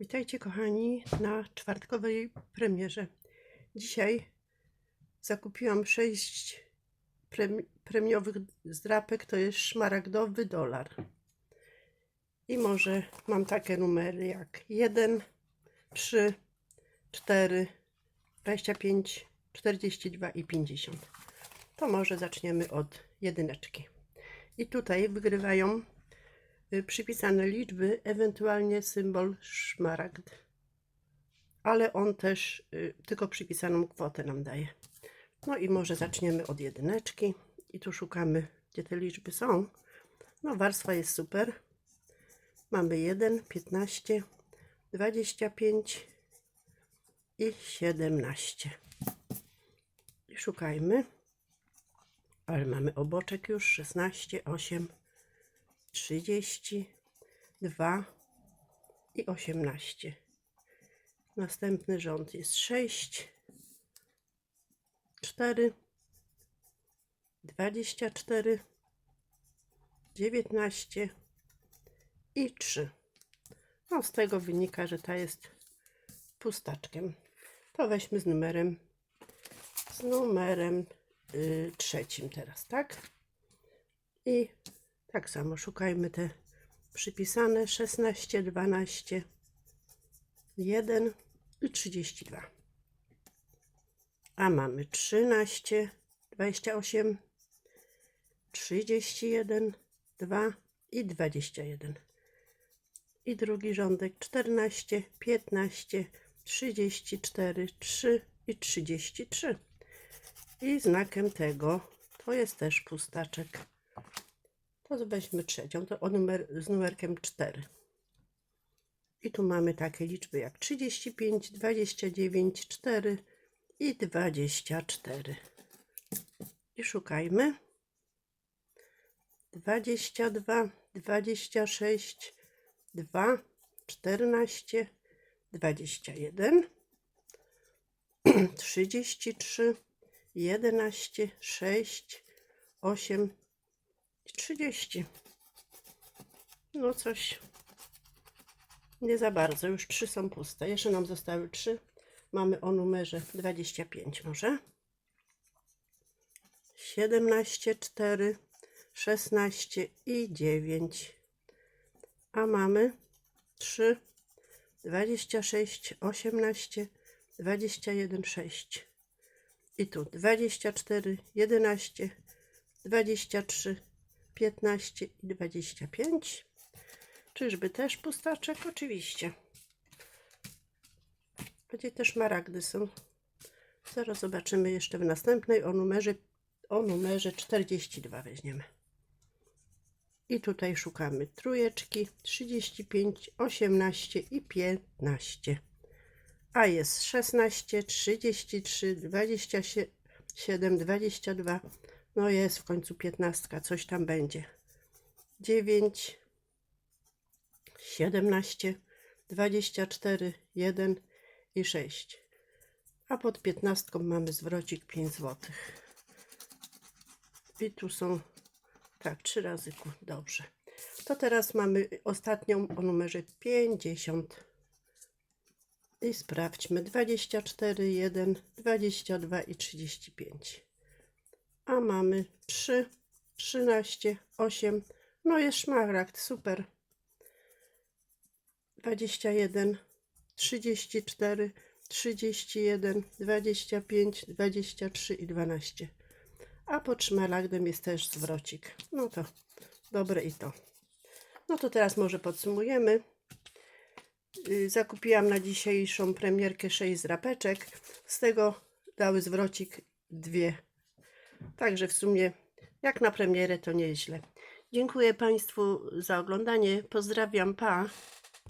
Witajcie kochani na czwartkowej premierze. Dzisiaj zakupiłam 6 premi- premiowych zdrapek, to jest szmaragdowy dolar. I może mam takie numery jak 1, 3, 4, 25, 42 i 50. To może zaczniemy od jedyneczki. I tutaj wygrywają przypisane liczby, ewentualnie symbol szmaragd. Ale on też y, tylko przypisaną kwotę nam daje. No i może zaczniemy od jedyneczki. I tu szukamy, gdzie te liczby są. No warstwa jest super. Mamy 1, 15, 25 i 17. I szukajmy. Ale mamy oboczek już 16, 8, 32 i 18. Następny rząd jest 6, 4, 24, 19 i 3. No z tego wynika, że ta jest pustaczkiem. To weźmy z numerem z numerem y, trzecim teraz, tak? I tak samo szukajmy te przypisane 16, 12, 1 i 32. A mamy 13, 28, 31, 2 i 21. I drugi rządek 14, 15, 34, 3 i 33. I znakiem tego to jest też pustaczek. To weźmy trzecią, to numer, z numerkiem 4. I tu mamy takie liczby jak 35, 29, 4 i 24. I szukajmy. 22, 26, 2, 14, 21, 33, 11, 6, 8 i 30. No coś nie za bardzo, już trzy są puste. Jeszcze nam zostały trzy. Mamy o numerze 25 może. 17, 4, 16 i 9. A mamy 3, 26, 18, 21, 6. I tu 24, 11, 23, 15 i 25. Czyżby też pustaczek? Oczywiście. Gdzie też maragdy są. Zaraz zobaczymy jeszcze w następnej o numerze, o numerze 42 weźmiemy. I tutaj szukamy trójeczki 35, 18 i 15 a jest 16, 33, 27, 22, no jest w końcu 15, coś tam będzie. 9, 17, 24, 1 i 6. A pod 15 mamy zwrocik 5 zł. I tu są, tak, trzy razy ku, dobrze. To teraz mamy ostatnią o numerze 50. I sprawdźmy 24, 1, 22 i 35. A mamy 3, 13, 8. No jest szmaragd, super. 21, 34, 31, 25, 23 i 12. A pod szmaragdem jest też zwrocik. No to dobre i to. No to teraz może podsumujemy. Y, Zakupiłam na dzisiejszą premierkę 6 zrapeczek. Z tego dały zwrocik dwie. Także w sumie jak na premierę to nieźle. Dziękuję Państwu za oglądanie. Pozdrawiam. Pa.